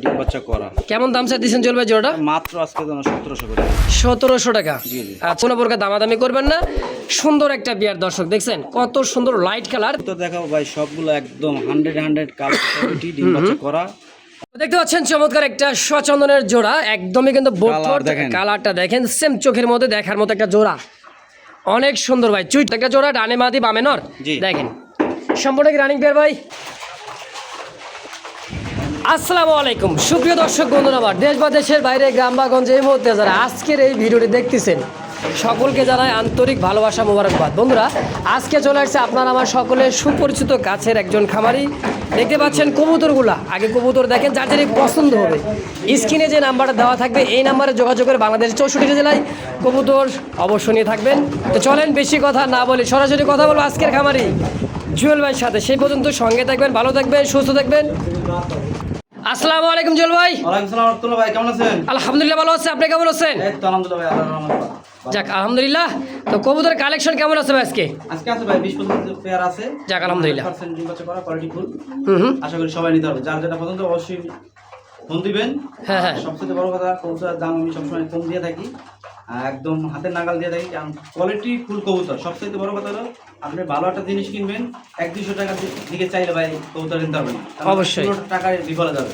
ডিম বাচ্চা করা। কেমন দাম স্যার দিচ্ছেন চলবে জোড়াটা মাত্র আজকে জন্য সতেরোশো করে। সতেরোশো টাকা। আচ্ছা কোনো প্রকার দামাদামি করবেন না। সুন্দর একটা বিয়ার দর্শক দেখছেন? কত সুন্দর লাইট কালার তো ভাই সবগুলো একদম হান্ড্রেড হান্ড্রেড কালার ডিম বাচ্চা করা। দেখতে পাচ্ছেন চমৎকার একটা সচন্দনের জোড়া। একদমই কিন্তু কালারটা দেখেন। সেম চোখের মধ্যে দেখার মতো একটা জোড়া। অনেক সুন্দর ভাই। চুইট একটা জোড়া ডানে মাদি বামে নর। দেখেন। সম্পূর্ণ রানিং পেয়ার ভাই? আসসালামু আলাইকুম। সুপ্রিয় দর্শক, বন্ধুরা আমার দেশ বা দেশের বাইরে, গ্রাম বা গঞ্জে এই মুহূর্তে যারা আজকের এই ভিডিওটি দেখতেছেন, সকলকে জানাই আন্তরিক ভালোবাসা, মোবারকবাদ। বন্ধুরা, আজকে চলে আসছে আপনার আমার সকলের সুপরিচিত কাছের একজন খামারি। দেখতে পাচ্ছেন কবুতরগুলা। আগে কবুতর দেখেন, যার যারই পছন্দ হবে। স্ক্রিনে যে নাম্বারটা দেওয়া থাকবে, এই নাম্বারে যোগাযোগ করে বাংলাদেশের চৌষট্টি জেলায় কবুতর অবশ্য নিয়ে থাকবেন। তো চলেন, বেশি কথা না বলে সরাসরি কথা বলব আজকের খামারি জুয়েল ভাইয়ের সাথে। সেই পর্যন্ত সঙ্গে থাকবেন, ভালো থাকবেন, সুস্থ থাকবেন। আসসালামু আলাইকুম জল ভাই। ওয়ালাইকুম সালাম রহমতুল্লাহ ভাই কেমন আছেন? আলহামদুলিল্লাহ ভালো আছে আপনি কেমন আছেন? এই তো আলহামদুলিল্লাহ ভাই আল্লাহর রহমতে যাক আলহামদুলিল্লাহ। তো কবুতর কালেকশন কেমন আছে ভাই আজকে? আজকে আছে ভাই বিশ পঁচিশ পেয়ার আছে। যাক, আলহামদুলিল্লাহ। পার্সেন্ট ডিম করা কোয়ালিটি ফুল হুম হুম। আশা করি সবাই নিতে হবে যার যেটা পছন্দ অবশ্যই ফোন দিবেন। হ্যাঁ, হ্যাঁ। সবচেয়ে বড় কথা কবুতরের দাম আমি সবসময় কম দিয়ে থাকি। একদম হাতের নাগাল দিয়ে থাকি কারণ কোয়ালিটি ফুল কবুতর। সবচেয়ে বড় কথা হলো আপনি ভালো একটা জিনিস কিনবেন এক দুশো টাকার দিকে চাইলে ভাই কবুতর কিনতে হবে না। কারণ অবশ্যই। টাকায় বিফলে যাবে।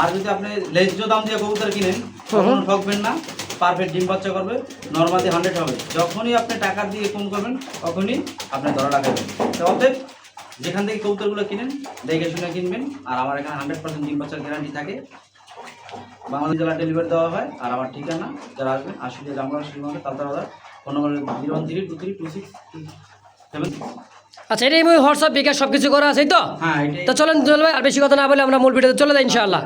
আর যদি আপনি লেজ্জ দাম দিয়ে কবুতর কিনেন তখন ঠকবেন না পারফেক্ট ডিম বাচ্চা করবে নর্মালি হান্ড্রেড হবে। যখনই আপনি টাকা দিয়ে কম করবেন তখনই আপনি ধরা রাখবেন তো অতএব যেখান থেকে কবুতরগুলো কিনেন দেখে শুনে কিনবেন। আর আমার এখানে হান্ড্রেড পার্সেন্ট ডিম বাচ্চার গ্যারান্টি থাকে। বাংলাদেশ জেলা ডেলিভারি দেওয়া হয় আর আমার ঠিকানা যারা আসবেন আশুলিয়া জামগড়া শ্রীমঙ্গল তালতা বাজার phone number zero one three two three two six seven. আচ্ছা এটাই হোয়াটসঅ্যাপ বিকাশ সব কিছু করা আছে তো? হ্যাঁ তো চলেন ভাই আর বেশি কথা না বলে আমরা মূল ভিডিওতে চলে যাই ইনশাআল্লাহ।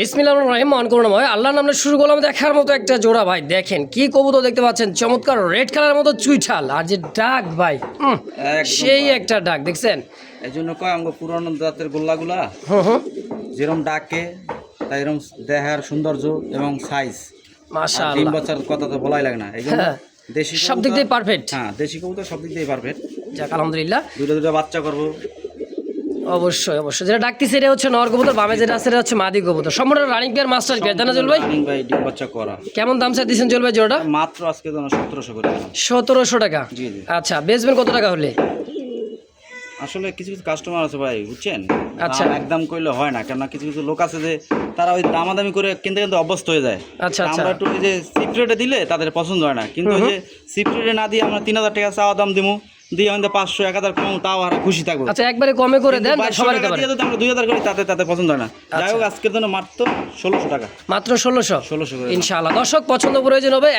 বিসমিল্লাহ রহিম মন করুণময় আল্লাহ নামে শুরু করলাম দেখার মতো একটা জোড়া ভাই। দেখেন কি কবুতর দেখতে পাচ্ছেন? চমৎকার রেড কালারের মতো চুইঠাল। আর যে ডাক ভাই সেই একটা ডাক দেখছেন? এই জন্য কয় আমাকে পুরানো জাতের গোল্লাগুলা? যেরকম ডাকে তাই এরকম দেহার সৌন্দর্য এবং সাইজ আল্লাহ বাচ্চার কথা তো বলাই লাগে না। এই জন্য হ্যাঁ। দেশি সব দিক দিয়ে পারফেক্ট হ্যাঁ দেশি কবুতর সব দিক দিয়ে পারফেক্ট যাক আলহামদুলিল্লাহ। দুটো দুটো বাচ্চা করব। অবশ্যই অবশ্যই। যেটা ডাকতেছে এটা হচ্ছে নর কবুতর বামে যেটা আছে এটা হচ্ছে মাদি কবুতর। সম্পূর্ণ রানিং পেয়ার মাস্টার পেয়ার তাই না জল ভাই রানিং ভাই ডিম বাচ্চা করা। কেমন দাম স্যার দিচ্ছেন জল ভাই জোড়াটা? মাত্র আজকে জন্য সতেরোশো করে সতেরোশো টাকা। জি জি। আচ্ছা বেচবেন কত টাকা হলে? আসলে কিছু কিছু কাস্টমার আছে ভাই বুঝছেন? আচ্ছা। একদম কইলে হয় না কেননা কিছু কিছু লোক আছে যে তারা ওই দামাদামি করে কিনতে কিন্তু অভ্যস্ত হয়ে যায়। আচ্ছা, আচ্ছা। আমরা একটু যে সিপ্রেটে দিলে তাদের পছন্দ হয় না। কিন্তু ওই যে সিপ্রেটে না দিয়ে আমরা তিন হাজার টাকা চাওয়া দাম দিবো দিয়ে আমাদের পাঁচশো এক হাজার কম তাও আর খুশি থাকব। আচ্ছা একবারে কমে করে দেন পারে। দিয়ে যদি আমরা দুই হাজার করি তাতে তাতে পছন্দ হয় না। যাই হোক আজকের জন্য মাত্র ষোলোশো টাকা। মাত্র ষোলোশো? ষোলোশো ইনশাআল্লাহ। দর্শক পছন্দ প্রয়োজন হবে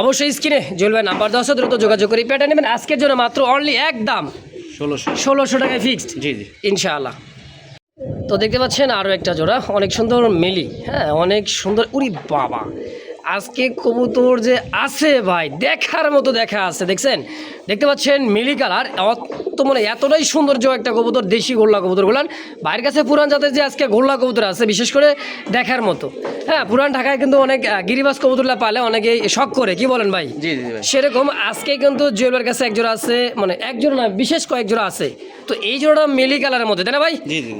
অবশ্যই স্ক্রিনে জুয়েল ভাই নাম্বার দশ দ্রুত যোগাযোগ করে পেটা নেবেন। আজকের জন্য মাত্র অনলি এক দাম। ষোলোশো। ষোলোশো টাকায় ফিক্সড জি জি। ইনশাআল্লাহ। তো দেখতে পাচ্ছেন আরও একটা জোড়া অনেক সুন্দর মিলি হ্যাঁ অনেক সুন্দর উরি বাবা। আজকে কবুতর যে আছে ভাই দেখার মতো দেখা আছে দেখছেন? দেখতে পাচ্ছেন মিলি কালার। অত মানে এতটাই সৌন্দর্য একটা কবুতর দেশি গোল্লা কবুতরগুলান বাইরের কাছে পুরান জাতের যে আজকে গোল্লা কবুতর আছে বিশেষ করে দেখার মতো। হ্যাঁ পুরান ঢাকায় কিন্তু অনেক গিরিবাস কবুতরলা পালে অনেকেই শখ করে। কি বলেন ভাই? জি জি সেরকম আজকে কিন্তু জুয়েলের কাছে এক জোড়া আছে মানে এক জোড়া না বিশেষ কয়েক জোড়া আছে। তো এই জোড়াটা মিলি কালারের মধ্যে তাই না ভাই।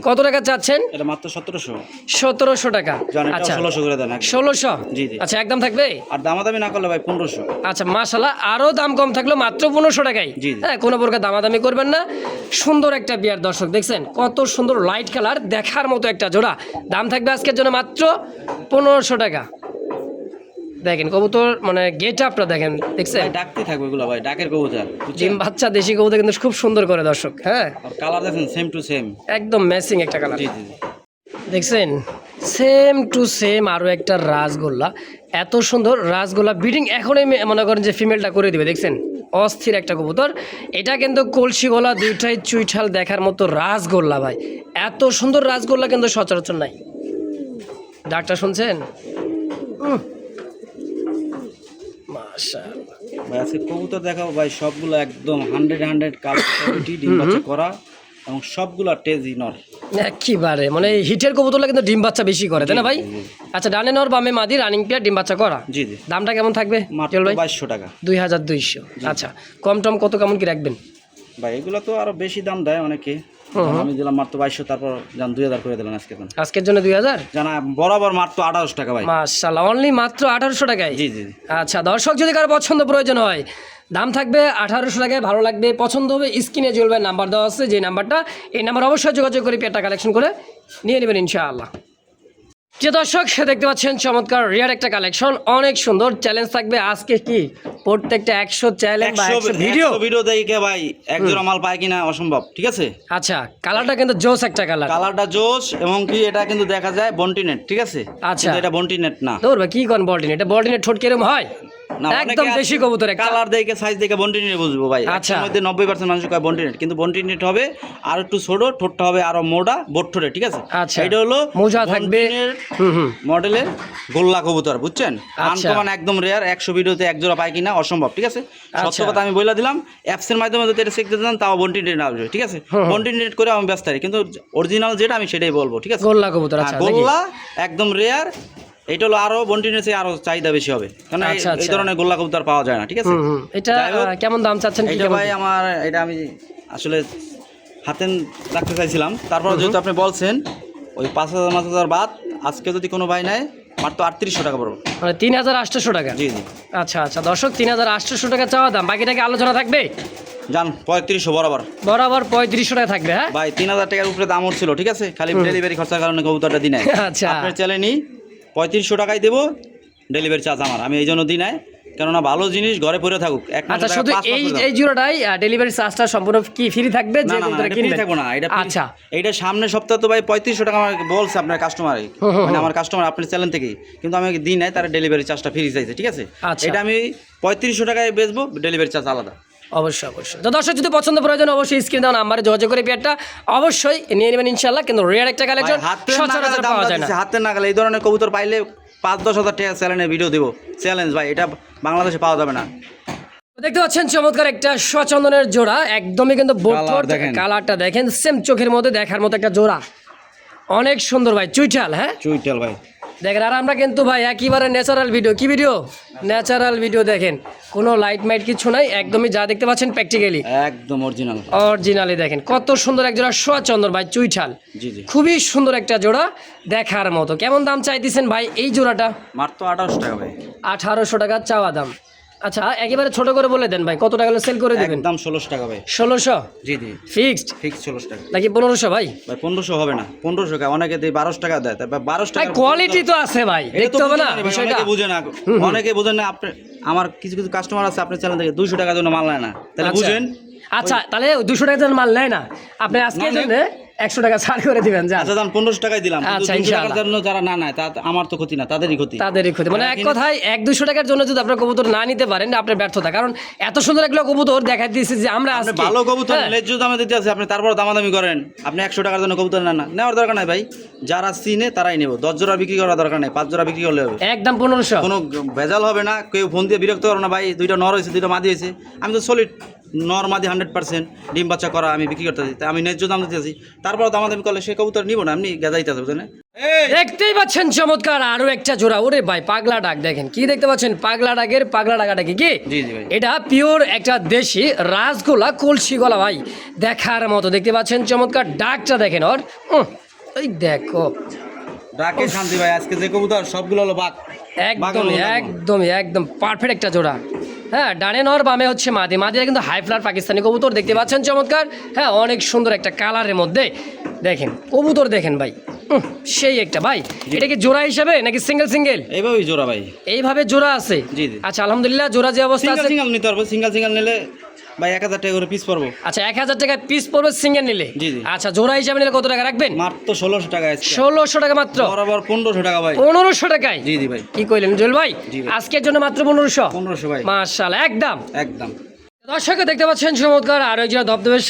কত টাকা চাচ্ছেন? এটা মাত্র সতেরোশো। সতেরোশো টাকা। আচ্ছা। ষোলোশো করে দেন। ষোলোশো? জি, জি। আচ্ছা একদম থাকবে? আর দামাদামি না করলে ভাই পনেরোশো। আচ্ছা মাশাল্লাহ আরও দাম কম থাকল মাত্র পনেরোশো টাকায়? জি, জি। হ্যাঁ কোনো প্রকার দামাদামি করবেন না। সুন্দর একটা বিয়ার দর্শক দেখছেন? কত সুন্দর লাইট কালার দেখার মতো একটা জোড়া। দাম থাকবে আজকের জন্য মাত্র পনেরোশো টাকা। দেখেন কবুতর মানে গেট আপটা দেখেন দেখছেন? ডাকতে থাকবে এগুলো ভাই ডাকের কবুতর ডিম বাচ্চা দেশি কবুতর কিন্তু খুব সুন্দর করে দর্শক হ্যাঁ? আর কালার দেখেন সেম টু সেম একদম ম্যাচিং একটা কালার জি জি জি। দেখছেন? সেম টু সেম আরও একটা রাসগোল্লা। এত সুন্দর রাসগোল্লা ব্রিডিং এখনই মনে করেন যে ফিমেলটা করে দিবে দেখছেন? অস্থির একটা কবুতর। এটা কিন্তু কলসি গলা দুইটাই চুইঠাল দেখার মতো রাজগোল্লা ভাই। এত সুন্দর রাজগোল্লা কিন্তু সচরাচর নাই। ডাক্তার শুনছেন? কবুতর দেখাবো ভাই, সবগুলো একদম হান্ড্রেড হান্ড্রেড বাচ্চা করা। এবং সবগুলো টেজি নর একেবারে মানে হিটের কবুতরটা কিন্তু ডিম বাচ্চা বেশি করে তাই না ভাই। আচ্ছা ডানে নর বামে মাদি রানিং পেয়ার ডিম বাচ্চা করা? জি জি। দামটা কেমন থাকবে? মাত্র বাইশশো টাকা। দুই হাজার দুইশো। আচ্ছা কম টম কত কেমন কি রাখবেন? ভাই এগুলো তো আরও বেশি দাম দেয় অনেকে। আমি দিলাম মাত্র বাইশশো তারপর যান দুই হাজার করে দিলেন আজকে আজকের জন্য দুই হাজার? জানা বরাবর মাত্র আঠারোশো টাকা ভাই। মাশাল্লাহ অনলি মাত্র আঠারোশো টাকায়? জি জি জি। আচ্ছা দর্শক যদি কারও পছন্দ প্রয়োজন হয় দাম থাকবে আঠারোশো টাকায় ভালো লাগবে পছন্দ হবে স্ক্রিনে জ্বলবে নাম্বার দেওয়া আছে যে নাম্বারটা এই নাম্বার অবশ্যই যোগাযোগ করে পেটা কালেকশন করে নিয়ে নেবেন ইনশাআল্লাহ। যে দর্শক সে দেখতে পাচ্ছেন চমৎকার রিয়ার একটা কালেকশন। অনেক সুন্দর চ্যালেঞ্জ থাকবে। আজকে কি? প্রত্যেকটা একশো চ্যালেঞ্জ বা একশো ভিডিও ভিডিও দেখে ভাই এক জোড়া মাল পায় কিনা অসম্ভব ঠিক আছে? আচ্ছা কালারটা কিন্তু জোস একটা কালার কালারটা জোস এবং কি এটা কিন্তু দেখা যায় বন্টিনেট ঠিক আছে? আচ্ছা। এটা বন্টিনেট না। তোর কি কোন বন্টিনেট এটা বন্টিনেট ঠোঁট কিরম হয়? একদম দেশি কবুতর কালার দেখে সাইজ দেখে বন্টিনেট বুঝব ভাই আচ্ছা। আচ্ছা মধ্যে নব্বই পার্সেন্ট মানুষ কয় বন্টিনেট কিন্তু বন্টিনেট হবে আর একটু ছোট ঠোঁটটা হবে আরও মোটা বোট্টরে ঠিক আছে আচ্ছা। এটা হলো মোজা থাকবে। মডেলের গোল্লা কবুতর বুঝছেন আচ্ছা। আনকমন একদম রেয়ার একশো ভিডিওতে এক জোড়া পায় কিনা অসম্ভব ঠিক আছে সত্য আচ্ছা। কথা আমি বলে দিলাম অ্যাপসের মাধ্যমে যদি এটা শিখতে চান তাও বন্টিনেট আসবে ঠিক আছে বন্টিনেট করে আমি ব্যস্ত থাকি কিন্তু অরিজিনাল যেটা আমি সেটাই বলব ঠিক আছে গোল্লা কবুতর হ্যাঁ, আচ্ছা নাকি? গোল্লা একদম রেয়ার এটা হলো আরও বন্টিনেসে আরও চাহিদা বেশি হবে। কারণ এই- আচ্ছা, আচ্ছা। ধরনের গোল্লা কবুতর পাওয়া যায় না ঠিক আছে? এটা কেমন দাম চাচ্ছেন এটা ভাই আমার এটা আমি আসলে হাতে রাখতে চাইছিলাম। তারপর যেহেতু আপনি বলছেন ওই পাঁচ হাজার পাঁচ হাজার বাদ আজকে যদি কোনো ভাই নেয় মাত্র আটত্রিশশো টাকা পড়বে। মানে তিন হাজার আটশোশো টাকা? জি জি। আচ্ছা আচ্ছা। দর্শক তিন হাজার আটশোশো টাকা চাওয়া দাম বাকিটাকে আলোচনা থাকবে? যান পঁয়ত্রিশশো বরাবর। বরাবর পঁয়ত্রিশশো টাকা থাকবে হ্যাঁ? ভাই তিন হাজার টাকার উপরে দাম উঠছিল ঠিক আছে? খালি ডেলিভারি খরচার কারণে কবুতরটা দিনে নাই আচ্ছা। আপনার চ্যালে নিই পঁয়ত্রিশশো টাকাই দেবো ডেলিভারি চার্জ আমার। আমি এই জন্য দিই নাই কেননা ভালো জিনিস ঘরে পড়ে থাকুক। আচ্ছা শুধু এই পরে। এই জোড়াটাই ডেলিভারি চার্জটা সম্পূর্ণ কি ফ্রি থাকবে যে এটা কিনবেন থাকব না এটা আচ্ছা। এইটা সামনে সপ্তাহ তো ভাই পঁয়ত্রিশশো টাকা আমাকে বলছে আপনার কাস্টমার মানে আমার কাস্টমার আপনার চ্যানেল থেকেই কিন্তু আমি দিই নাই তার ডেলিভারি চার্জটা ফ্রি চাইছে ঠিক আছে? আচ্ছা। এটা আমি পঁয়ত্রিশশো টাকায় বেচবো ডেলিভারি চার্জ আলাদা। অবশ্যই অবশ্যই। তো দর্শক যদি পছন্দ প্রয়োজন অবশ্যই স্ক্রিন দেওয়া নাম্বারে যোগাযোগ করে পেয়ারটা অবশ্যই নিয়ে নেবেন ইনশাল্লাহ কিন্তু রেয়ার একটা কালেকশন সচরাচর পাওয়া যায় না। হাতের নাগালে। এই ধরনের কবুতর পাইলে পাঁচ দশ হাজার টাকা চ্যানেলে ভিডিও দেবো। চ্যালেঞ্জ ভাই এটা বাংলাদেশে পাওয়া যাবে না। দেখতে পাচ্ছেন চমৎকার একটা স্বচন্দনের জোড়া। একদমই কিন্তু দেখেন। কালারটা দেখেন সেম চোখের মধ্যে দেখার মতো একটা জোড়া। অনেক সুন্দর ভাই চুইটাল হ্যাঁ? চুইটাল ভাই। দেখেন আর আমরা কিন্তু ভাই একইবারে ন্যাচারাল ভিডিও কি ভিডিও ন্যাচারাল ভিডিও দেখেন। কোনো লাইট মাইট কিছু নাই একদমই যা দেখতে পাচ্ছেন প্র্যাকটিক্যালি একদম অরিজিনাল অরিজিনালি দেখেন কত সুন্দর এক জোড়া সোয়াচন্দর ভাই চুইঠাল। জি জি। খুবই সুন্দর একটা জোড়া দেখার মতো। কেমন দাম চাইতেছেন ভাই এই জোড়াটা? মাত্র আঠারোশো টাকা ভাই। আঠারোশো টাকা চাওয়া দাম। আচ্ছা একেবারে ছোট করে বলে দেন ভাই কত টাকা সেল করে দেবেন? একদম ষোলোশো টাকা ভাই। ষোলোশো? জি জি। ফিক্সড ফিক্স ষোলোশো টাকা। নাকি পনেরোশো ভাই? ভাই পনেরোশো হবে না পনেরোশো টাকা। অনেকে দিয়ে বারোশো টাকা দেয় তারপর বারোশো টাকা কোয়ালিটি তো আছে ভাই দেখতে হবে না বিষয়টা অনেকে বুঝে না। অনেকে বুঝেন না আপনি আমার কিছু কিছু কাস্টমার আছে আপনার চ্যানেল থেকে দুইশো টাকা জন্য মাল নেয় না। তাহলে আচ্ছা। বুঝেন আচ্ছা তাহলে দুশো টাকা মাল নেয় না। আপনি আজকে জন্য একশো টাকা ছাড় করে দিবেন আচ্ছা দাম পনেরোশো টাকাই দিলাম আচ্ছা, টাকার জন্য যারা না নেয় তা আমার তো ক্ষতি না তাদেরই ক্ষতি। তাদেরই ক্ষতি। মানে এক কথায় এক দুশো টাকার জন্য যদি আপনার কবুতর না নিতে পারেন আপনার ব্যর্থতা। কারণ এত সুন্দর একটা কবুতর দেখা দিয়েছে যে আমরা ভালো কবুতর হ্যাঁ, ন্যায্য দামে দিতে আছে আপনি তারপর দামাদামি করেন। আপনি একশো টাকার জন্য কবুতর নেন না। নেওয়ার দরকার নাই ভাই। যারা চিনে তারাই নেব। দশ জোড়া বিক্রি করার দরকার নেই পাঁচ জোড়া বিক্রি করলে হবে। একদম পনেরোশো। কোনো ভেজাল হবে না কেউ ফোন দিয়ে বিরক্ত করো না ভাই দুইটা নর হয়েছে দুইটা মাদি হয়েছে। আমি তো সলিড নর মাদি হান্ড্রেড পার্সেন্ট ডিম বাচ্চা করা আমি বিক্রি করতে তাই আমি ন্যায্য দাম দিতে দিতেছি তারপর দামাদামি করলে সে কবুতর নিবো না আপনি গেজাইতে আছে বুঝলেন? দেখতেই পাচ্ছেন চমৎকার আরও একটা জোড়া। ওরে ভাই পাগলা ডাক দেখেন। কি দেখতে পাচ্ছেন? পাগলা ডাকের পাগলা ডাকাটা কি? কি? জি জি ভাই। এটা পিওর একটা দেশি রাসগোলা কলসি গলা ভাই। দেখার মতো দেখতে পাচ্ছেন চমৎকার ডাকটা দেখেন ওর। এই দেখো। ডাকে শান্তি ভাই আজকে যে কবুতর সবগুলো হলো বাঘ। একদমই একদমই একদম পারফেক্ট একটা জোড়া। হ্যাঁ ডানে নর বামে হচ্ছে মাদি। মাদিরা কিন্তু হাই ফ্লার পাকিস্তানি কবুতর, দেখতে পাচ্ছেন, চমৎকার। হ্যাঁ অনেক সুন্দর একটা কালারের মধ্যে। দেখেন, কবুতর দেখেন ভাই। সেই একটা ভাই। এটা কি জোড়া হিসাবে নাকি সিঙ্গেল সিঙ্গেল এইভাবেই জোড়া ভাই। এইভাবে জোড়া আছে? জি। আচ্ছা আলহামদুলিল্লাহ জোড়া যে অবস্থা আছে সিঙ্গেল নিতে পারব। সিঙ্গেল সিঙ্গেল নিলে ভাই এক হাজার টাকা করে পিস পড়ব আচ্ছা এক হাজার টাকা পিস পড়বে সিঙ্গেল নিলে? জি, জি। আচ্ছা জোড়া হিসাবে নিলে কত টাকা রাখবেন? মাত্র ষোলোশো টাকা ষোলোশো টাকা মাত্র? বরাবর পনেরোশো টাকা ভাই। পনেরোশো টাকায়? জি জি ভাই। কি কইলেন ভাই? ভাই। আজকের জন্য মাত্র পনেরোশো? পনেরোশো ভাই। মার্শাল একদম। একদম। দর্শকে দেখতে পাচ্ছেন চমৎকার আর ওই যে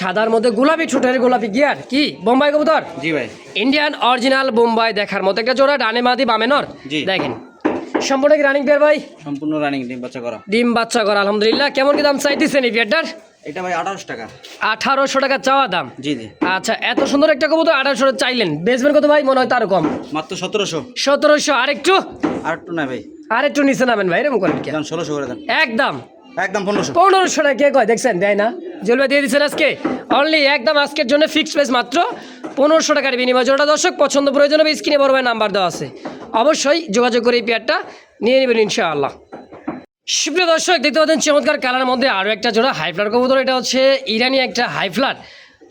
সাদার মধ্যে গোলাপি ঠোঁটের গোলাপি গিয়ার। কি? বোম্বাই কবুতর? জি ভাই। ইন্ডিয়ান অরিজিনাল বোম্বাই দেখার মতো। একটা জোড়া ডানে মাদি বামে নর। জি। দেখেন। সম্পূর্ণ কি রানিং পেয়ার ভাই? সম্পূর্ণ রানিং ডিম বাচ্চা করা। ডিম বাচ্চা করা আলহামদুলিল্লাহ। কেমন কি দাম চাইতেছেন এই পেয়ারটার এটা ভাই আঠারোশো টাকা। আঠারোশো টাকা চাওয়া দাম? জি জি। আচ্ছা এত সুন্দর একটা কবুতর আঠারোশো চাইলেন। বেচবেন কত ভাই? মনে হয় তার কম। মাত্র সতেরোশো। সতেরোশো। আরেকটু? আর একটু না ভাই। আরেকটু নিচে নামেন ভাই এরকম করেন কি? ষোলোশো করে দেন। একদম। একদম পনেরোশো। পনেরোশো টাকা কে কয়? দেখছেন, দেয় না? জলবা দিয়ে দিচ্ছেন আজকে। অনলি একদম আজকের জন্য ফিক্সড প্রাইস মাত্র। পনেরোশো টাকার বিনিময়। জোড়া দর্শক, পছন্দ প্রয়োজন হবে স্ক্রিনে বড় ভাই নাম্বার দেওয়া আছে। অবশ্যই যোগাযোগ করে এই পেয়ারটা নিয়ে নেবেন ইনশাআল্লাহ। সুপ্রিয় দর্শক, দেখতে পাচ্ছেন, চমৎকার কালার মধ্যে আরও একটা জোড়া হাইফ্লার কবুতর। এটা হচ্ছে ইরানি একটা হাইফ্লার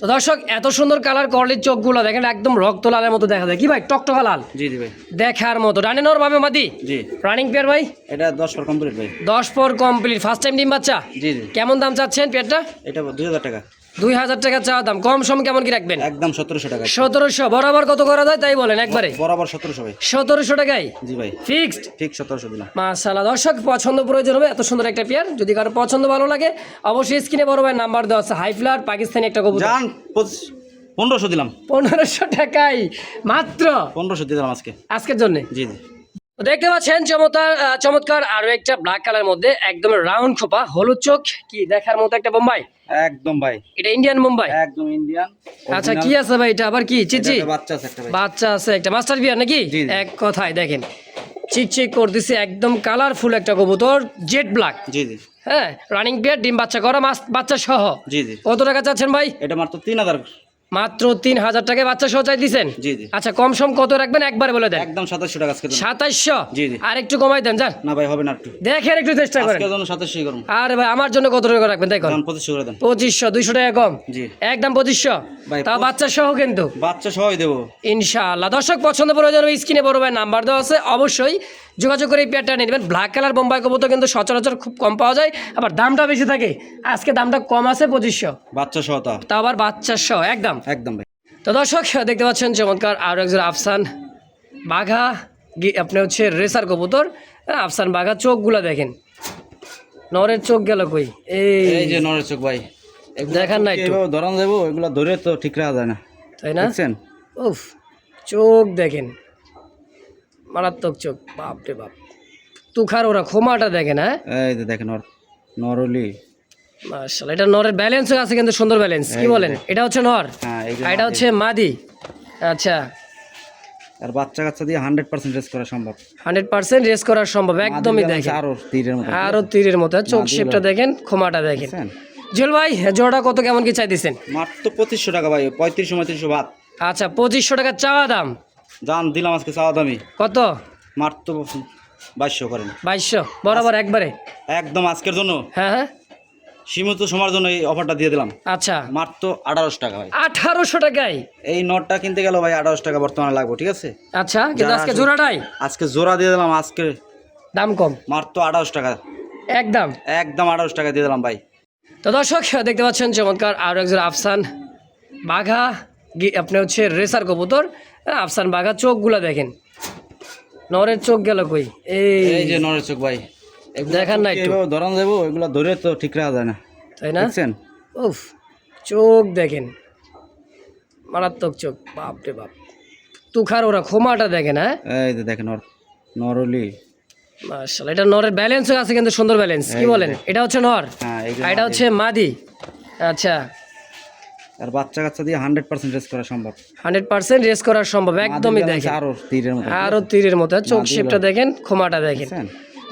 তো দর্শক এত সুন্দর কালার করলে চোখগুলো দেখেন একদম রক্ত লালের মতো দেখা যায়। কি ভাই? টক টকা লাল? জি জি ভাই। দেখার মতো। রানে নর ভাবে মাদি? জি। রানিং পেয়ার ভাই? এটা দশ পর কমপ্লিট ভাই। দশ পর কমপ্লিট ফার্স্ট টাইম ডিম বাচ্চা? জি জি। কেমন দাম চাচ্ছেন পেয়ারটা এটা দুই হাজার টাকা। দুই হাজার টাকা চাওয়া দাম। কম সম কেমন কি রাখবেন? একদম সতেরোশো টাকা সতেরোশো। বরাবর কত করা যায় তাই বলেন একবারে। বরাবর সতেরোশো ভাই। সতেরোশো টাকায়? জি ভাই। ফিক্সড? ঠিক সতেরোশো দিলাম। মাশাল্লাহ দর্শক পছন্দ প্রয়োজন হবে এত সুন্দর একটা পেয়ার। যদি কারও পছন্দ ভালো লাগে অবশ্যই স্ক্রিনে বড় ভাই নাম্বার দেওয়া আছে। হাই ফ্লার পাকিস্তানি একটা কবুতর। পঁচিশ- পনেরোশো দিলাম। পনেরোশো টাকায় মাত্র? পনেরোশো দিলাম আজকে। আজকের জন্য? জি জি। দেখতে পাচ্ছেন চমৎকার চমৎকার আরও একটা ব্ল্যাক কালার মধ্যে একদম রাউন্ড খোপা হলুদ চোখ কি দেখার মতো একটা বোম্বাই। একদম ভাই। এটা ইন্ডিয়ান মুম্বাই একদম ইন্ডিয়ান আচ্ছা কি আছে ভাই এটা? আবার কি? চিচি বাচ্চা আছে একটা বাচ্চা আছে একটা। মাস্টার বিয়ার নাকি। এক কথায় দেখেন চিকচিক চিক করতেছে একদম কালারফুল একটা কবুতর জেড ব্ল্যাক জি জি। হ্যাঁ রানিং পেয়ার ডিম বাচ্চা করা বাচ্চা সহ। জি জি। কত টাকা চাচ্ছেন ভাই? এটা মাত্র তিন হাজার মাত্র তিন হাজার টাকায় বাচ্চা সহ চাই দিচ্ছেন জি জি। আচ্ছা কম সম কত রাখবেন? একবারে বলে দেন। একদম সাতাশশো টাকা আজকে। জি, জি। আর একটু কমাই দেন যান। না ভাই হবে না একটু। দেখেন একটু চেষ্টা করেন। সাতাশশো করুন আর ভাই আমার জন্য কত টাকা রাখবেন তাই করেন পঁচিশশো করে দেন। পঁচিশশো দুইশো টাকা কম। জি। একদম পঁচিশশো। তাও বাচ্চা সহ কিন্তু। বাচ্চা সবাই দেবো। ইনশাআল্লাহ। দর্শক পছন্দ প্রয়োজন স্ক্রিনে বড় ভাই নাম্বার দেওয়া আছে। অবশ্যই যোগাযোগ করে এই পেয়ারটা নিয়ে নেবেন। ব্ল্যাক কালার বোম্বাই কবুতর কিন্তু সচরাচর খুব কম পাওয়া যায় আবার দামটা বেশি থাকে। আজকে দামটা কম আছে পঁচিশশো। বাচ্চা সহ তা। তা আবার বাচ্চা সহ একদম। একদম ভাই। তো দর্শক দেখতে পাচ্ছেন চমৎকার আরও একজন আফসান বাঘা আপনি হচ্ছে রেসার কবুতর। আফসান বাঘা চোখগুলো দেখেন। নরের চোখ গেল কই? এই যে নরের চোখ ভাই। দেখান না তো। একটু। কীভাবে ধরানো যাব এগুলো ধরে তো ঠিক রাখা যায় না। তাই না? উফ চোখ দেখেন। মারাত্মক চোখ বাপ রে বাপ। তুখার ওরা খোমাটা দেখেন হ্যাঁ? এই দেখেন নর নরলি। মার্শাল্লাহ এটা নরের ব্যালেন্সও আছে কিন্তু সুন্দর ব্যালেন্স কি বলেন? এটা হচ্ছে নর হ্যাঁ এটা হচ্ছে মাদি আচ্ছা। আর বাচ্চা কাচ্চা দিয়ে হান্ড্রেড পার্সেন্ট রেস করা সম্ভব। হান্ড্রেড পার্সেন্ট রেস করা সম্ভব একদমই দেখেন। আরও তীরের মতো আরও তীরের মতো চোখ শেপটা দেখেন খোমাটা দেখেন। জুয়েল ভাই জোড়া কত কেমন কি চাইতেছেন? মাত্র পঁচিশশো টাকা ভাই পঁয়ত্রিশশো পঁয়ত্রিশশো ভাত আচ্ছা পঁচিশশো টাকা চাওয়া দাম? দাম দিলাম আজকে চাওয়া দামি কত? মাত্র বাইশশো করেন। বাইশশো বরাবর একবারে? একদম আজকের জন্য? হ্যাঁ হ্যাঁ। সীমিত সময়ের জন্য এই অফারটা দিয়ে দিলাম। আচ্ছা। মাত্র আঠারোশো টাকা ভাই। আঠারোশো টাকায়? এই নোটটা কিনতে গেল ভাই আঠারোশো টাকা বর্তমানে লাগবে ঠিক আছে? আচ্ছা কিন্তু আজকে জোড়াটাই? আজকে জোড়া দিয়ে দিলাম আজকে দাম কম। মাত্র আঠারোশো টাকা। একদম। একদম আঠারোশো টাকা দিয়ে দিলাম ভাই। তো দর্শক দেখতে পাচ্ছেন চমৎকার আরও একজন আফসান বাঘা আপনি হচ্ছে রেসার কবুতর। আফসান বাঘা চোখগুলো দেখেন। নরের চোখ গেল কই? এই যে নরের চোখ ভাই। দেখান না তো। একটু। কীভাবে যাব এগুলো ধরে তো ঠিক রাখা যায় না। তাই না? দেখছেন? উফ চোখ দেখেন। মারাত্মক চোখ বাপ রে বাপ। তুখার ওরা খোমাটা দেখেন হ্যাঁ? এই যে দেখেন নর নরলি। মার্শাল্লাহ এটা নরের ব্যালেন্সও আছে কিন্তু সুন্দর ব্যালেন্স কি বলেন? এটা হচ্ছে নর? হ্যাঁ আর এটা হচ্ছে মাদি। আচ্ছা। আর বাচ্চা কাচ্চা দিয়ে হান্ড্রেড পার্সেন্ট রেস করা সম্ভব। হান্ড্রেড পার্সেন্ট রেস করা সম্ভব একদমই দেখেন। আরও তীরের মতো। আরও তীরের মতো চোখ মাদি শেপটা দেখেন খোমাটা দেখেন।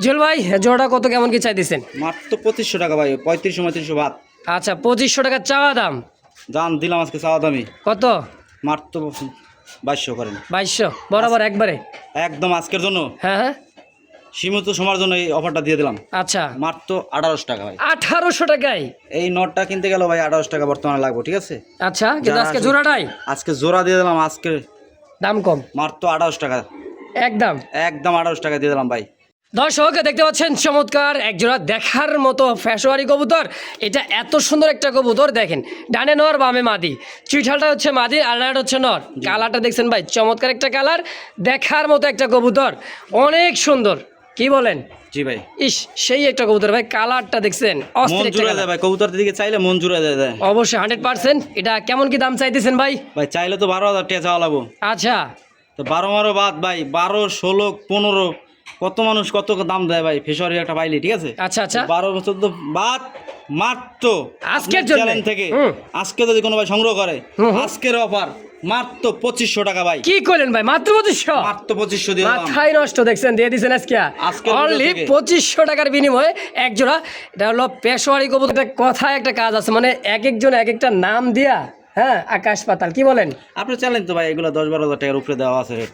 জুয়েল ভাই জোড়া কত কেমন কি চাইতেছেন? মাত্র পঁচিশশো টাকা ভাই পঁয়ত্রিশশো পঁয়ত্রিশশো ভাত। আচ্ছা পঁচিশশো টাকা চাওয়া দাম? দাম দিলাম আজকে চাওয়া দামি কত? মাত্র বাইশশো করেন। বাইশশো বরাবর একবারে? একদম আজকের জন্য? হ্যাঁ হ্যাঁ। সীমিত সময়ের জন্য এই অফারটা দিয়ে দিলাম। আচ্ছা। মাত্র আঠারোশো টাকা ভাই। আঠারোশো টাকায়? এই নোটটা কিনতে গেল ভাই আঠারোশো টাকা বর্তমানে লাগবে ঠিক আছে? আচ্ছা কিন্তু আজকে জোড়াটাই? আজকে জোড়া দিয়ে দিলাম আজকে দাম কম? মাত্র আঠারোশো টাকা। একদম? একদম আঠারোশো টাকা দিয়ে দিলাম ভাই। দর্শক দেখতে পাচ্ছেন চমৎকার একজোড়া দেখার মতো ফ্যাশোয়ারি কবুতর। এটা এত সুন্দর একটা কবুতর দেখেন ডানে নর বামে মাদি। চুইঠালটা হচ্ছে মাদি আলনাটা হচ্ছে নর। কালারটা দেখছেন ভাই চমৎকার একটা কালার দেখার মতো একটা কবুতর। অনেক সুন্দর কি বলেন? জি ভাই। ইস সেই একটা কবুতর ভাই কালারটা দেখছেন অস্থির একটা ভাই কবুতর দিকে চাইলে মন জুড়ে যায় যায়। অবশ্যই হান্ড্রেড পার্সেন্ট। এটা কেমন কি দাম চাইতেছেন ভাই? ভাই চাইলে তো বারো হাজার টাকা চাওয়া লাগবো। আচ্ছা। তো বারো মারো বাদ ভাই বারো ষোলো পনেরো কত মানুষ কত দাম দেয় ভাই? ফেসরি একটা পাইলি ঠিক আছে? আচ্ছা আচ্ছা। বারো চোদ্দ বাদ মাত্র আজকের চ্যানেল থেকে। আজকে যদি কোনো ভাই সংগ্রহ করে। আজকের অফার মাত্র পঁচিশশো টাকা ভাই। কি করলেন ভাই? মাত্র পঁচিশশো? মাত্র পঁচিশশো দিয়ে মাথায় নষ্ট দেখছেন? দিয়ে দিচ্ছেন আজকে। ভিডিও অনলি পঁচিশশো টাকার বিনিময়ে এক জোড়া এটা হলো পেশোয়ারি কবুতর। একটা কথা একটা কাজ আছে মানে এক একজন এক একটা নাম দিয়া হ্যাঁ আকাশ পাতাল। কি বলেন? আপনি চালেন তো ভাই এগুলো দশ বারো হাজার টাকার উপরে দেওয়া আছে রেট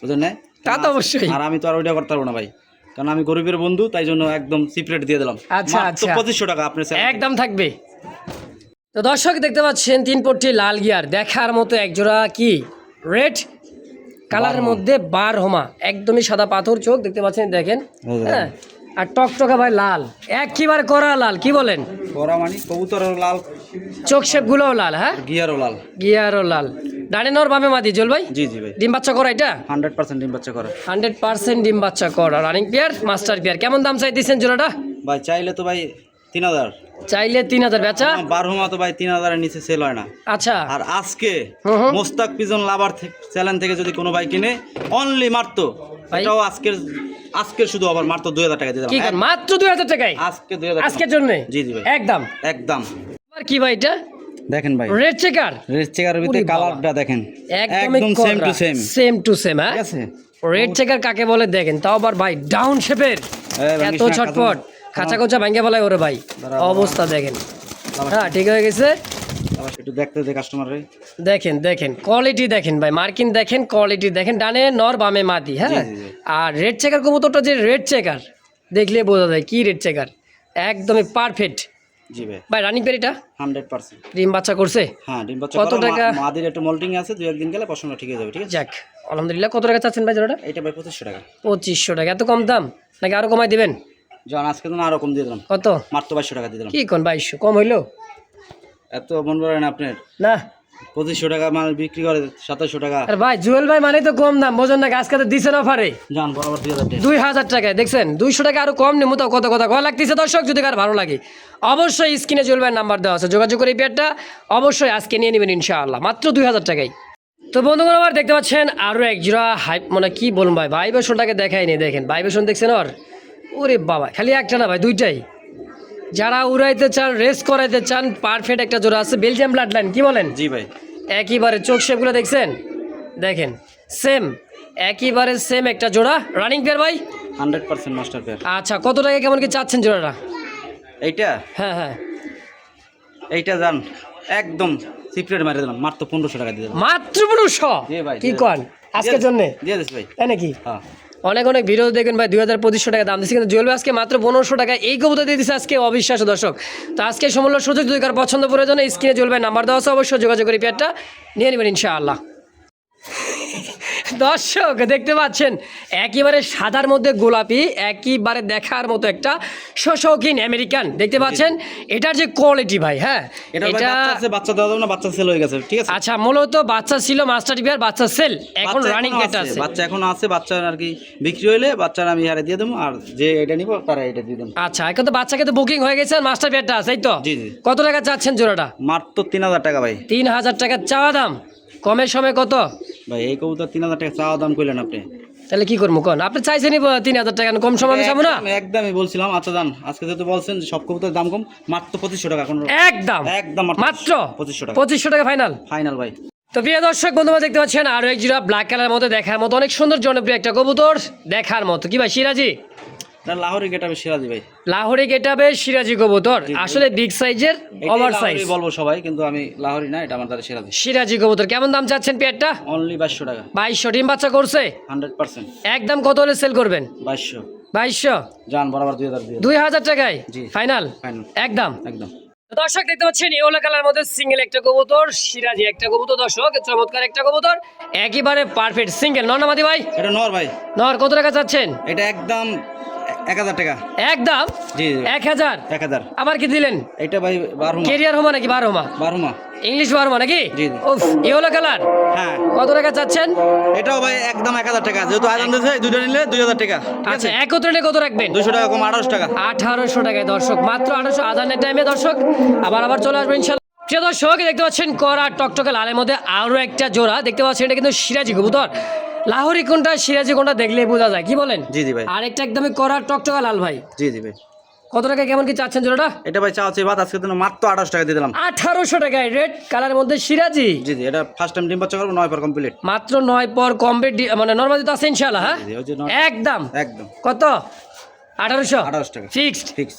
বুঝলেন তা তো অবশ্যই। আর আমি তো আর ওইটা করতে পারব না ভাই। কারণ আমি গরিবের বন্ধু তাই জন্য একদম সিপ্রেট দিয়ে দিলাম। আচ্ছা, আচ্ছা। পঁচিশশো টাকা আপনি একদম থাকবে। তো দর্শক দেখতে পাচ্ছেন তিন পট্টি লাল গিয়ার। দেখার মতো একজোড়া কি? রেড কালারের মধ্যে বার হোমা একদমই সাদা পাথর চোখ দেখতে পাচ্ছেন দেখেন। হ্যাঁ আর টকটকা ভাই লাল। একেবারে করা লাল কি বলেন? করা মানে কবুতরও লাল চোখ শেপগুলোও লাল হ্যাঁ? গিয়ারও লাল। গিয়ারও লাল। ডানে নর বামে মাদি জল ভাই? জি জি ভাই। ডিম বাচ্চা করা এটা? হান্ড্রেড পার্সেন্ট ডিম বাচ্চা করে। হান্ড্রেড পার্সেন্ট ডিম বাচ্চা করা। রানিং পেয়ার মাস্টার পেয়ার কেমন দাম চাইতেছেন জোড়াটা? ভাই চাইলে তো ভাই তিন হাজার। চাইলে তিন হাজার বেচা? তো ভাই তিন হাজারের নিচে সেল হয় না। আচ্ছা। আর আজকে। মোস্তাক পিজন লাভার চ্যানেল থেকে যদি কোনো ভাই কিনে অনলি মারতো। এটাও আজকের আজকের শুধু আবার মাত্র দুই হাজার টাকা দিয়ে মাত্র দুই হাজার টাকায়? আজকে দুই হাজার আজকের জন্য? জি জি ভাই। একদম। একদম। আর কি ভাই এটা? দেখেন ভাই। রেড চেকার রেড চেকারের ভিতরে কালারটা দেখেন। একদম same to same same to same হ্যাঁ? রেড চেকার কাকে বলে দেখেন? তাও আবার ভাই ডাউন শেপের এত ছটপট খাঁচা- খাঁচা ভাঙ্গে বলাই ওরে ভাই। অবস্থা দেখেন। হ্যাঁ ঠিক হয়ে গেছে। একটু দেখতে দে কাস্টমারে দেখেন দেখেন। কোয়ালিটি দেখেন ভাই মার্কিন দেখেন কোয়ালিটি দেখেন ডানে নর বামে মাদি হ্যাঁ। আর রেড চেকার কবুতরটা যে রেড চেকার দেখলে বোঝা যায় কি রেড চেকার একদমই পারফেক্ট জি ভাই। ভাই রানিং পের এটা? Hundred percent. ডিম বাচ্চা করছে? হ্যাঁ ডিম বাচ্চা কত টাকা? মাদির একটু মল্টিং আছে দুই একদিন গেলে পছন্দ ঠিক হয়ে যাবে ঠিক আছে? যাক আলহামদুলিল্লাহ। কত টাকা চাচ্ছেন ভাই জোড়াটা? এইটা ভাই টাকা। পঁচিশশো টাকা। এত কম দাম? নাকি আরও কমাই দিবেন? জন আজকে তো আরও কম দিয়ে দিলাম। কত? মাত্র বাইশশো টাকা দিয়ে দিলাম। কি কোন বাইশশো? কম হইল? এত মন করেন আপনার? না। পঁচিশশো টাকা মাল বিক্রি করে সাতাশশো টাকা। আর ভাই জুয়েল ভাই মানে তো কম দাম বোঝেন না দিছেন অফারে যান বরাবর দুই হাজার টাকা দুই হাজার টাকায় দেখছেন? দুইশো টাকা আরও কম কত কথা লাগতেছে দর্শক যদি কার ভালো লাগে। অবশ্যই স্ক্রিনে জুয়েল ভাইয়ের নাম্বার দেওয়া আছে যোগাযোগ করে এই পেয়ারটা অবশ্যই আজকে নিয়ে নেবেন ইনশাআল্লাহ মাত্র দুই হাজার টাকায়। তো বন্ধুগণ আমার দেখতে পাচ্ছেন আরও এক জোড়া হাই মানে কি বলুন ভাই ভাইবেশনটাকে দেখাইনি দেখেন ভাইবেশন দেখছেন ওর? ওরে বাবা খালি একটা না ভাই দুইটাই। যারা উড়াইতে চান রেস করাইতে চান পারফেক্ট একটা জোড়া আছে বেলজিয়াম ব্লাড লাইন কি বলেন? জি ভাই। একইবারে চোখ শেপগুলো দেখছেন? দেখেন সেম একইবারে সেম একটা জোড়া। রানিং পেয়ার ভাই? হান্ড্রেড পার্সেন্ট মাস্টার পেয়ার আচ্ছা কত টাকা কেমন কি চাচ্ছেন জোড়াটা? এইটা? হ্যাঁ হ্যাঁ। এইটা যান একদম সিপ্রেট মারিয়ে দিলাম মাত্র পনেরোশো টাকা দিয়ে দিলাম। মাত্র পনেরোশো? কি কন? আজকের জন্য? দিয়ে দিস ভাই। তাই নাকি? হ্যাঁ। অনেক অনেক ভিডিও দেখবেন ভাই, দুই হাজার পঁচিশশো টাকা দাম দিচ্ছে কিন্তু জুয়েল আজকে মাত্র পনেরোশো টাকা এই কবুতর দিয়ে দিচ্ছে আজকে অবিশ্বাস দর্শক। তো আজকে সমূল্য সুযোগ যদি কার পছন্দ প্রয়োজন স্ক্রিনে জুয়েল ভাই নাম্বার দেওয়া অবশ্যই যোগাযোগ করে পেয়ারটা নিয়ে নেবেন ইনশাআল্লাহ। দর্শক দেখতে পাচ্ছেন একেবারে সাদার মধ্যে গোলাপি একইবারে দেখার মতো একটা শৌখিন আমেরিকান। দেখতে পাচ্ছেন এটার যে কোয়ালিটি ভাই হ্যাঁ এটা বাচ্চা আছে বাচ্চা দেওয়া যাবে না বাচ্চা সেল হয়ে গেছে ঠিক আছে? আচ্ছা মূলত বাচ্চা ছিল মাস্টার বিয়ার বাচ্চা সেল এখন রানিং এটা আছে বাচ্চা এখন আছে বাচ্চার আর কি বিক্রি হইলে বাচ্চার আমি হারে দিয়ে দেবো আর যে এটা নিব তারা এটা দিয়ে দেবো। আচ্ছা এখন তো বাচ্চাকে তো বুকিং হয়ে গেছে আর মাস্টার বিয়ারটা আছে তো? জি, জি। কত টাকা চাচ্ছেন জোড়াটা? মাত্র তিন হাজার টাকা ভাই। তিন হাজার টাকা চাওয়া দাম? কমের সময় কত? ভাই এই কবুতর তিন হাজার টাকা চাওয়া দাম করলেন আপনি। তাহলে কি করব কোন? আপনি চাইছেন তিন হাজার টাকা কম সময় আমি না? একদমই বলছিলাম। আচ্ছা জান আজকে যেহেতু বলছেন সব কবুতরের দাম কম মাত্র পঁচিশশো টাকা এখন একদম একদম মাত্র পঁচিশশো টাকা। পঁচিশশো টাকা ফাইনাল ফাইনাল ভাই। তো প্রিয় দর্শক বন্ধুরা দেখতে পাচ্ছেন আরও এক জিরা ব্ল্যাক কালার মতো দেখার মতো অনেক সুন্দর জনপ্রিয় একটা কবুতর দেখার মতো। কি ভাই সিরাজি? না লাহোরি গেটা বেশি ভাই। লাহোরি গেটাবে সিরাজি কবুতর। আসলে বিগ সাইজের ওভার সাইজ বলব সবাই কিন্তু আমি লাহোরি না এটা আমার দ্বারা সিরাজি। সিরাজি কবুতর। কেমন দাম চাচ্ছেন পেয়ারটা? অনলি টাকা। ডিম বাচ্চা করছে? একদম কত হলে সেল করবেন? বরাবর টাকায়? ফাইনাল ফাইনাল একদম? একদম। দর্শক দেখতে পাচ্ছেন ইয়েলো কালার মধ্যে সিঙ্গেল একটা কবুতর সিরাজি একটা কবুতর। দর্শক চমৎকার একটা কবুতর। একেবারে পারফেক্ট সিঙ্গেল নর্নামাদি ভাই? এটা নর ভাই। নর কত টাকা চাচ্ছেন? এটা একদম এক হাজার টাকা। একদম? জি জি এক হাজার? এক হাজার। আবার কি দিলেন? এটা ভাই বারো কেরিয়ার হোমা নাকি বারো মা বারো মা ইংলিশ বারো নাকি? জি, জি। উফ ইয়েলো কালার। হ্যাঁ। কত টাকা চাচ্ছেন? এটাও ভাই একদম এক হাজার টাকা। যেহেতু আয়োজন দিয়েছে দুটো নিলে দুই হাজার টাকা। আচ্ছা একত্রে কত রাখবেন? দুশো টাকা কম আঠারোশো টাকা। আঠারোশো টাকায় দর্শক মাত্র আঠারোশো। আদানের টাইমে দর্শক আবার আবার চলে আসবেন ইনশাল্লাহ প্রিয় দর্শক দেখতে পাচ্ছেন করা টকটকে লালের মধ্যে আরও একটা জোড়া। দেখতে পাচ্ছেন এটা কিন্তু সিরাজি কবুতর। লাহোরি কোনটা সিরাজি কোনটা দেখলে বোঝা যায়। কি বলেন? জি জি ভাই। আরেকটা একদমই করা টকটকা লাল ভাই। জি জি ভাই। কত টাকা কেমন কি চাচ্ছেন জোড়াটা? এটা ভাই চা হচ্ছে বাদ আজকে দিন মাত্র আঠাশ টাকা দিয়ে দিলাম। আঠারোশো টাকায় রেড কালারের মধ্যে সিরাজি? জি জি এটা ফার্স্ট টাইম ডিম বাচ্চা করব নয় পর কমপ্লিট মাত্র নয় পর কমপ্লিট মানে নর্মালি তো আছে ইনশাল্লাহ হ্যাঁ? একদম। একদম। কত? আঠারোশো? আঠারোশো টাকা। Fixed fix